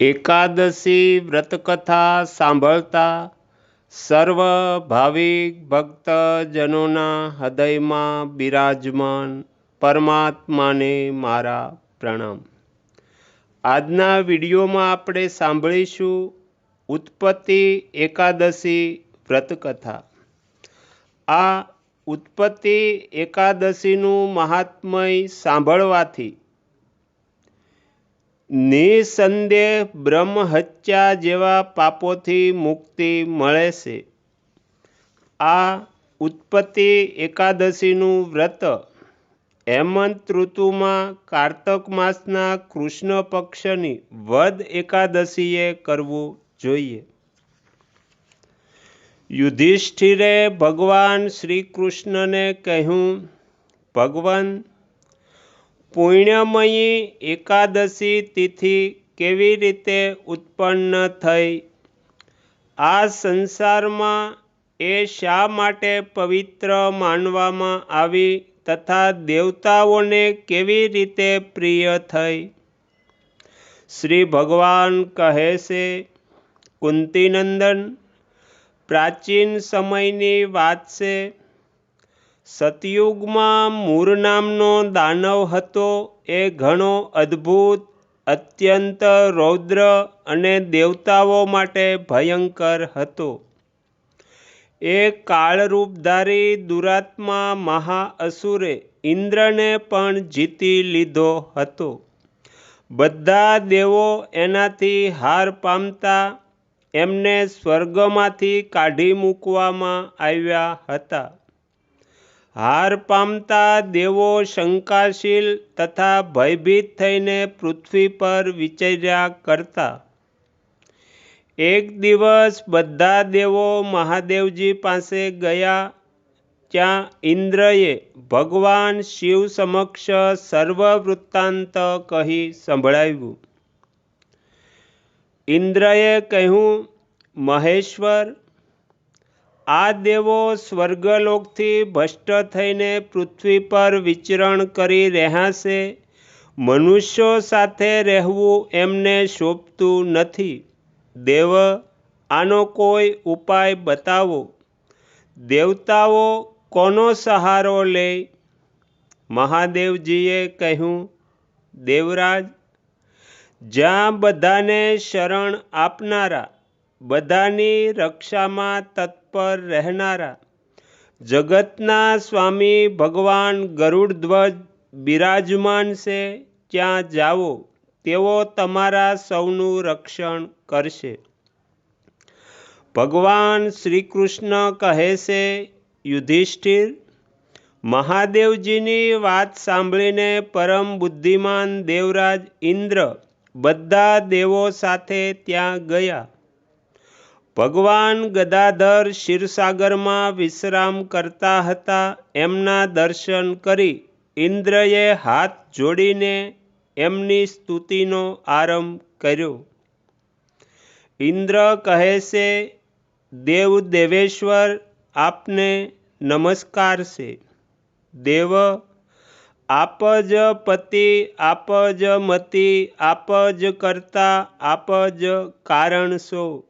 એકાદશી વ્રતકથા સાંભળતા સર્વ ભાવિક ભક્તજનોના હૃદયમાં બિરાજમાન પરમાત્માને મારા પ્રણામ. આજના વિડીયોમાં આપણે સાંભળીશું ઉત્પત્તિ એકાદશી વ્રતકથા. આ ઉત્પત્તિ એકાદશીનું મહાત્મય સાંભળવાથી નિસંદેહ બ્રહ્મહત્યા જેવા પાપોથી મુક્તિ મળે છે. આ ઉત્પત્તિ એકાદશીનું વ્રત હેમંત ઋતુમાં કારતક માસના કૃષ્ણ પક્ષની વદ એકાદશીએ કરવું જોઈએ. યુધિષ્ઠિરે ભગવાન શ્રી કૃષ્ણને કહ્યું, ભગવાન પુણ્યમયી એકાદશી તિથિ કેવી રીતે ઉત્પન્ન થઈ? આ સંસારમાં એ શા માટે પવિત્ર માનવામાં આવી તથા દેવતાઓને કેવી રીતે પ્રિય થઈ? શ્રી ભગવાન કહે છે, કુંતીનંદન, પ્રાચીન સમયની વાત છે. સતયુગમાં મૂર નામનો દાનવ હતો. એ ઘણો અદ્ભુત, અત્યંત રૌદ્ર અને દેવતાઓ માટે ભયંકર હતો. એ કાળરૂપધારી દુરાત્મા મહાઅસુરે ઇન્દ્રને પણ જીતી લીધો હતો. બધા દેવો એનાથી હાર પામતા એમને સ્વર્ગમાંથી કાઢી મૂકવામાં આવ્યા હતા. હાર પામતા દેવો શંકાશીલ તથા ભયભીત થઈને પૃથ્વી પર વિચર્યા કરતા. એક દિવસ બધા દેવો મહાદેવજી પાસે ગયા, ત્યાં ઇન્દ્રએ ભગવાન શિવ સમક્ષ સર્વ વૃત્તાંત કહી સંભળાવ્યું. ઇન્દ્રએ કહ્યું, મહેશ્વર આ દેવો સ્વર્ગલોકથી ભ્રષ્ટ થઈને પૃથ્વી પર વિચરણ કરી રહ્યા છે. મનુષ્યો સાથે રહેવું એમને શોભતું નથી. દેવ, આનો કોઈ ઉપાય બતાવો? દેવતાઓ કોનો સહારો લે? મહાદેવજીએ કહ્યું, દેવરાજ, જ્યાં બધાને શરણ આપનારા, બધાની રક્ષામાં તત્પર રહેનારા. જગતના સ્વામી ભગવાન ગરુડધ્વજ બિરાજમાન છે, ત્યાં જાઓ, તેઓ તમારા સૌનું રક્ષણ કરશે. ભગવાન શ્રી કૃષ્ણ કહે છે, યુધિષ્ઠિર, મહાદેવજીની વાત સાંભળીને પરમ બુદ્ધિમાન દેવરાજ ઇન્દ્ર બધા દેવો સાથે ત્યાં ગયા. ભગવાન ગદાધર ક્ષીરસાગરમાં વિશ્રામ કરતા હતા. એમના દર્શન કરી ઇન્દ્રએ હાથ જોડીને એમની સ્તુતિનો આરંભ કર્યો. ઇન્દ્ર કહે છે, દેવ દેવેશ્વર, આપને નમસ્કાર છે. દેવ, આપ જ પતિ, આપ જ મતિ, આપ જ કરતા, આપ જ કારણ છો.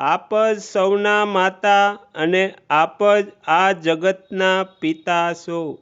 આપ જ સૌના માતા અને આપ જ આ જગતના પિતા છો.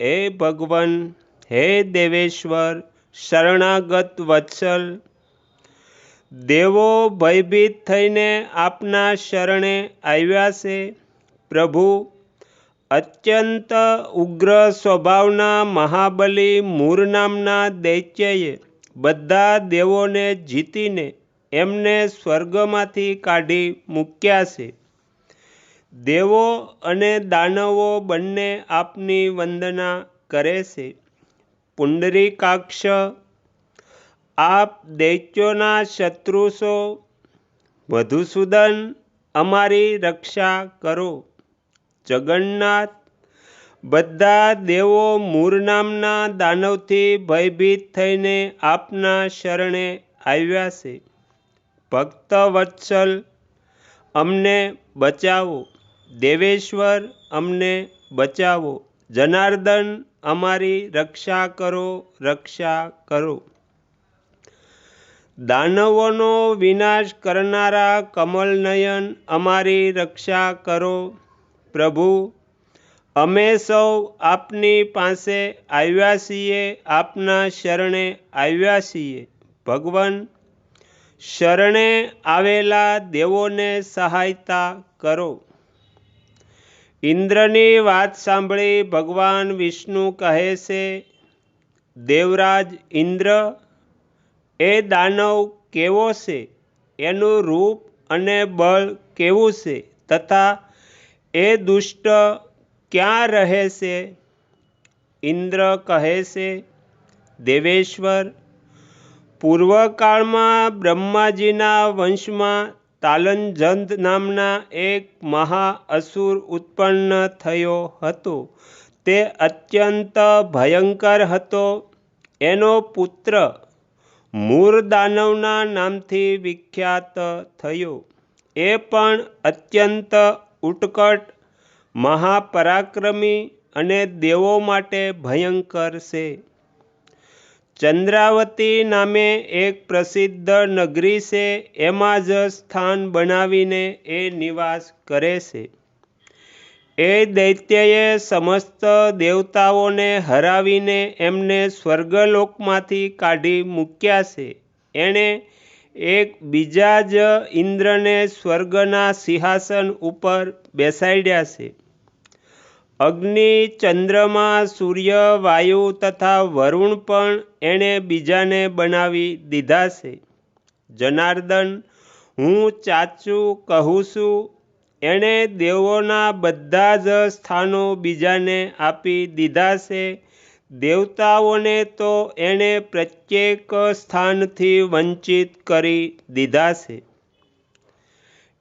હે ભગવન, હે દેવેશ્વર, શરણાગત વત્સલ. દેવો ભયભીત થઈને આપના શરણે આવ્યા છે. પ્રભુ, અત્યંત ઉગ્ર સ્વભાવના મહાબલી મૂર નામના દૈત્યએ બધા દેવોને જીતીને એમને સ્વર્ગમાંથી કાઢી મૂક્યા છે. દેવો અને દાનવો બંને આપની વંદના કરે છે. પુંડરીકાક્ષ, આપ દૈત્યોના શત્રુ છો મધુસૂદન અમારી રક્ષા કરો. જગન્નાથ, બધા દેવો મૂર નામના દાનવથી ભયભીત થઈને આપના શરણે આવ્યા છે. ભક્ત વત્સલ અમને બચાવો. દેવેશ્વર, અમને બચાવો. જનાર્દન, અમારી રક્ષા કરો રક્ષા કરો. દાનવોનો વિનાશ કરનારા કમલનયન, અમારી રક્ષા કરો. પ્રભુ, અમે સૌ આપની પાસે આવ્યા છીએ, આપના શરણે આવ્યા છીએ. ભગવાન શરણે આવેલા દેવોને સહાયતા કરો. ઇન્દ્રની વાત સાંભળી ભગવાન વિષ્ણુ કહે છે, દેવરાજ ઇન્દ્ર, એ દાનવ કેવો છે? એનું રૂપ અને બળ કેવું છે? તથા એ દુષ્ટ ક્યાં રહે છે? ઇન્દ્ર કહે છે, દેવેશ્વર પૂર્વકાળમાં બ્રહ્માજીના વંશમાં તાલનજંદ નામના એક મહા અસુર ઉત્પન્ન થયો હતો. તે અત્યંત ભયંકર હતો. એનો પુત્ર મૂર દાનવના નામથી વિખ્યાત થયો. એ પણ અત્યંત ઉત્કટ મહાપરાક્રમી અને દેવો માટે ભયંકર છે. ચંદ્રાવતી નામે એક પ્રસિદ્ધ નગરી છે. એમાં જ સ્થાન બનાવીને એ નિવાસ કરે છે. એ દૈત્યએ સમસ્ત દેવતાઓને હરાવીને એમને સ્વર્ગલોકમાંથી કાઢી મૂક્યા છે. એણે એક બીજા જ ઇન્દ્રને સ્વર્ગના સિંહાસન ઉપર બેસાડ્યા છે. અગ્નિ, ચંદ્રમા, સૂર્ય, વાયુ તથા વરુણ પણ એણે બીજાને બનાવી દીધા છે. જનાર્દન, હું ચાચું કહું છું, એણે દેવોના બધા જ સ્થાનો બીજાને આપી દીધા છે. દેવતાઓને તો એણે પ્રત્યેક સ્થાનથી વંચિત કરી દીધા છે.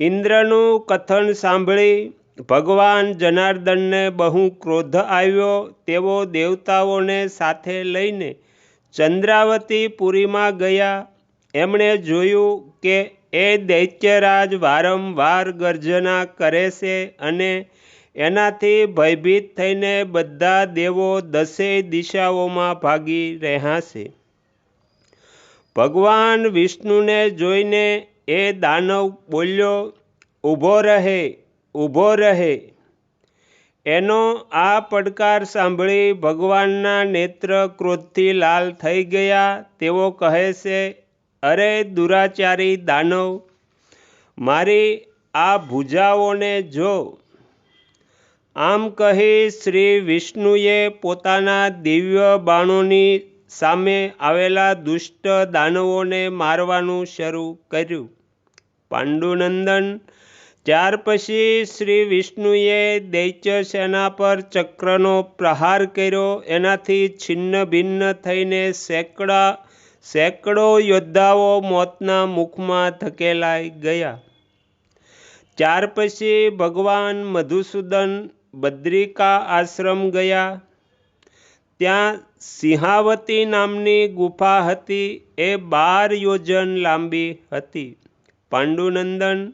ઇન્દ્રનું કથન સાંભળી ભગવાન જનાર્દનને બહુ ક્રોધ આવ્યો. તેઓ દેવતાઓને સાથે લઈને ચંદ્રાવતી પુરીમાં ગયા. એમણે જોયું કે એ દૈત્યરાજ વારંવાર ગર્જના કરે છે અને એનાથી ભયભીત થઈને બધા દેવો દસેય દિશાઓમાં ભાગી રહ્યા છે. ભગવાન વિષ્ણુને જોઈને એ દાનવ બોલ્યો, ઊભો રહે ઊભો રહે. એનો આ પડકાર સાંભળી ભગવાનના નેત્ર ક્રોધથી લાલ થઈ ગયા. તેઓ કહે છે, અરે દુરાચારી દાનવ, મારી આ ભૂજાઓને જો. આમ કહી શ્રી વિષ્ણુએ પોતાના દિવ્ય બાણોની સામે આવેલા દુષ્ટ દાનવોને મારવાનું શરૂ કર્યું. પાંડુનંદન ત્યાર પછી શ્રી વિષ્ણુએ દૈત્ય સેના પર ચક્રનો પ્રહાર કર્યો. એનાથી છિન્ન ભિન્ન થઈને સેંકડા, સેંકડો યોદ્ધાઓ મોતના મુખમાં ધકેલાઈ ગયા. ત્યાર પછી ભગવાન મધુસૂદન બદ્રિકા આશ્રમ ગયા. ત્યાં સિંહાવતી નામની ગુફા હતી. એ બાર યોજન લાંબી હતી. પાંડુનંદન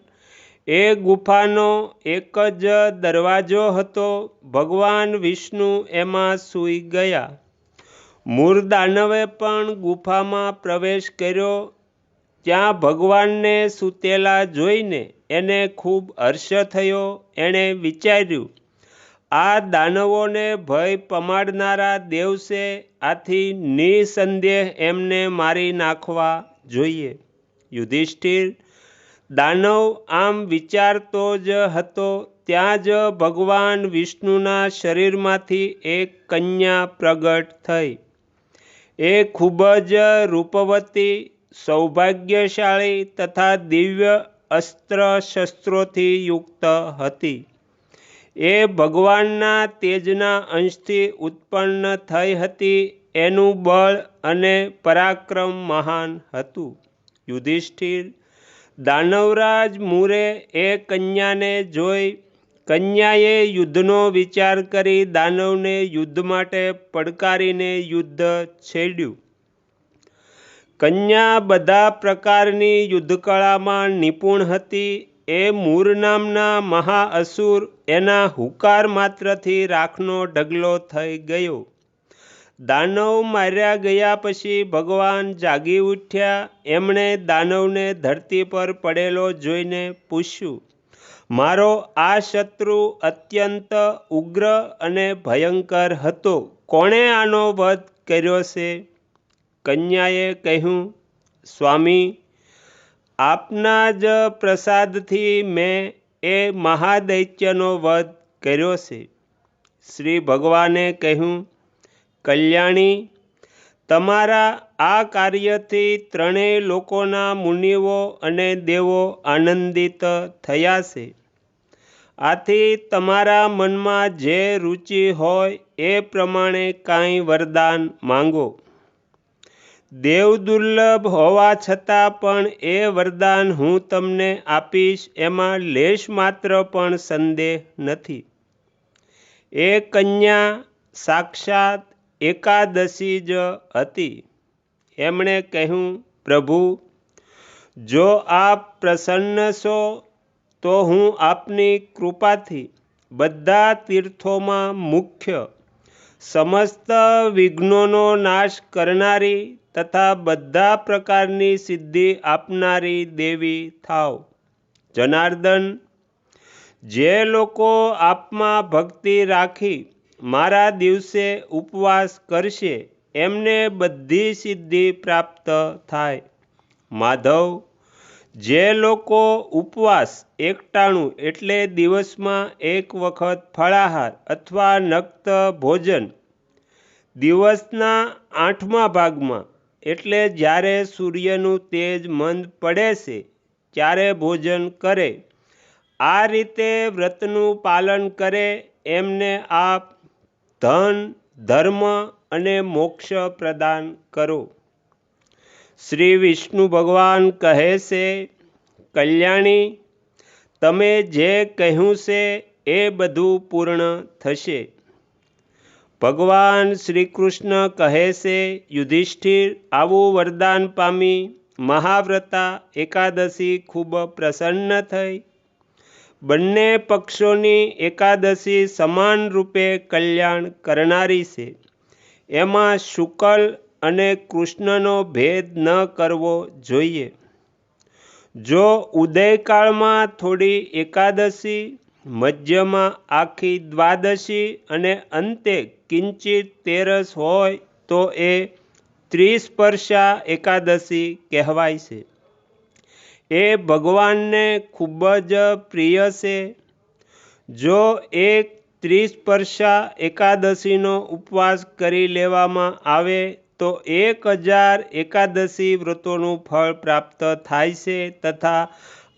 એ ગુફાનો એક જ દરવાજો હતો. ભગવાન વિષ્ણુ એમાં સૂઈ ગયા. મૂળ દાનવે પણ ગુફામાં પ્રવેશ કર્યો. ત્યાં ભગવાનને સૂતેલા જોઈને એને ખૂબ હર્ષ થયો. એણે વિચાર્યું, આ દાનવોને ભય પમાડનારા દેવ છે આથી નિસંદેહ એમને મારી નાખવા જોઈએ. યુધિષ્ઠિર દાનવ આમ વિચારતો જ હતો, ત્યાં જ ભગવાન વિષ્ણુના શરીરમાંથી એક કન્યા પ્રગટ થઈ. એ ખૂબ જ રૂપવતી, સૌભાગ્યશાળી તથા દિવ્ય અસ્ત્ર શસ્ત્રોથી યુક્ત હતી. એ ભગવાનના તેજના અંશથી ઉત્પન્ન થઈ હતી, એનું બળ અને પરાક્રમ મહાન હતું. યુધિષ્ઠિર દાનવરાજ મૂરે એ કન્યાને જોઈ કન્યાએ યુદ્ધનો વિચાર કરી દાનવને યુદ્ધ માટે પડકારીને યુદ્ધ છેડ્યું. કન્યા બધા પ્રકારની યુદ્ધકળામાં નિપુણ હતી. એ મૂર નામના મહાઅસુર એના હુકાર માત્રથી રાખનો ઢગલો થઈ ગયો. દાનવ માર્યા ગયા પછી ભગવાન જાગી ઉઠ્યા. એમણે દાનવને ધરતી પર પડેલો જોઈને પૂછ્યું, મારો આ શત્રુ અત્યંત ઉગ્ર અને ભયંકર હતો. કોણે આનો વધ કર્યો છે? કન્યાએ કહ્યું, સ્વામી, આપના જ પ્રસાદથી મેં એ મહાદૈત્યનો વધ કર્યો છે. શ્રી ભગવાને કહ્યું કલ્યાણી, તમારા આ કાર્યથી ત્રણેય લોકોના મુનિઓ અને દેવો આનંદિત થયા છે. આથી તમારા મનમાં જે રુચિ હોય એ પ્રમાણે કાંઈ વરદાન માંગો. દેવ દુર્લભ હોવા છતાં પણ એ વરદાન હું તમને આપીશ એમાં લેશ માત્ર પણ સંદેહ નથી. એ કન્યા સાક્ષાત એકાદશી જ હતી. એમણે કહ્યું, પ્રભુ, જો આપ પ્રસન્ન છો, તો હું આપની કૃપાથી બધા તીર્થોમાં મુખ્ય, સમસ્ત વિઘ્નોનો નાશ કરનારી તથા બધા પ્રકારની સિદ્ધિ આપનારી દેવી થાવ. જનાર્દન, જે લોકો આપમાં ભક્તિ રાખી મારા દિવસે ઉપવાસ કરશે, એમને બધી સિદ્ધિ પ્રાપ્ત થાય. માધવ, જે લોકો ઉપવાસ એકટાણું એટલે દિવસમાં એક વખત ફળાહાર અથવા નક્ત ભોજન દિવસના આઠમા ભાગમાં, એટલે જ્યારે સૂર્યનું તેજ મંદ પડે છે, ત્યારે ભોજન કરે. આ રીતે વ્રતનું પાલન કરે, એમને આપ ધન, ધર્મ અને મોક્ષ પ્રદાન કરો. શ્રી વિષ્ણુ ભગવાન કહે છે, કલ્યાણી, તમે જે કહ્યું છે એ બધું પૂર્ણ થશે. ભગવાન શ્રી કૃષ્ણ કહે છે, યુધિષ્ઠિર, આવું વરદાન પામી મહાવ્રતા એકાદશી ખૂબ પ્રસન્ન થઈ. બંને પક્ષોની એકાદશી સમાન રૂપે કલ્યાણ કરનારી છે. એમાં શુકલ અને કૃષ્ણનો ભેદ ન કરવો જોઈએ. જો ઉદયકાળમાં થોડી એકાદશી, મધ્યમાં આખી દ્વાદશી અને અંતે કિંચિત તેરસ હોય તો એ ત્રિસ્પર્શા એકાદશી કહેવાય છે. એ ભગવાનને ખૂબ જ પ્રિય છે. જો એક ત્રિસ્પર્શા એકાદશીનો ઉપવાસ કરી લેવામાં આવે, તો એક હજાર એકાદશી વ્રતોનું ફળ પ્રાપ્ત થાય છે તથા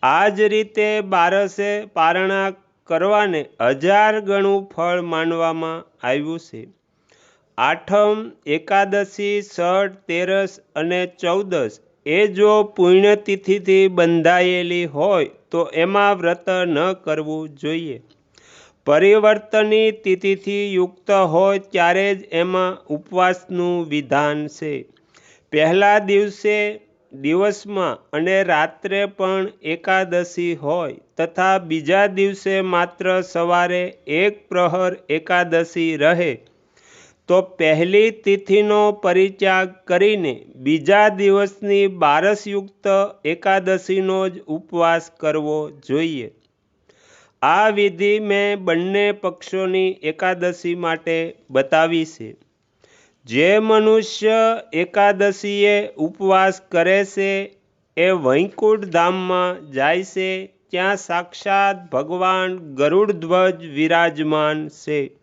આ જ રીતે બારસે પારણા કરવાને હજાર ગણું ફળ માનવામાં આવ્યું છે. આઠમ એકાદશી ષઠ તેરસ અને ચૌદસ એ જો પુણ્યતિથિથી બંધાયેલી હોય તો એમાં વ્રત ન કરવું જોઈએ. પરિવર્તની તિથિથી યુક્ત હોય ત્યારે જ એમાં ઉપવાસનું વિધાન છે. પહેલા દિવસે દિવસમાં અને રાત્રે પણ એકાદશી હોય તથા બીજા દિવસે માત્ર સવારે એક પ્રહર એકાદશી રહે. તો પહેલી તિથિનો પરિત્યાગ કરીને બીજા દિવસની બારસયુક્ત એકાદશીનો જ ઉપવાસ કરવો જોઈએ. આ વિધિ મેં બંને પક્ષોની એકાદશી માટે બતાવી છે. જે મનુષ્ય એકાદશીએ ઉપવાસ કરે છે, એ વૈકુંઠ ધામમાં જાય છે, ત્યાં સાક્ષાત ભગવાન ગરુડધ્વજ વિરાજમાન છે.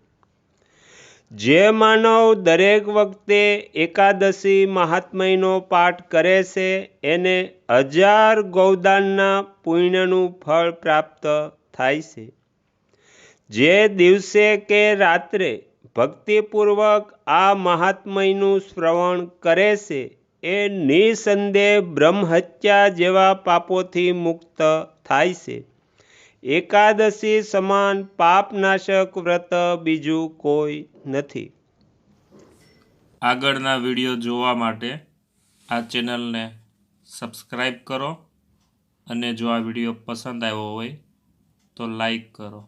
જે માનવ દરેક વખતે એકાદશી મહાત્મયનો પાઠ કરે છે, એને હજાર ગૌદાનના પુણ્યનું ફળ પ્રાપ્ત થાય છે. જે દિવસે કે રાત્રે ભક્તિપૂર્વક આ મહાત્મયનું શ્રવણ કરે છે, એ નિસંદેહ બ્રહ્મહત્યા જેવા પાપોથી મુક્ત થાય છે. એકાદશી સમાન પાપનાશક વ્રત બીજું કોઈ નથી. આગળના વીડિયો જોવા માટે આ ચેનલને સબસ્ક્રાઈબ કરો અને જો આ વીડિયો પસંદ આવ્યો હોય તો લાઈક કરો.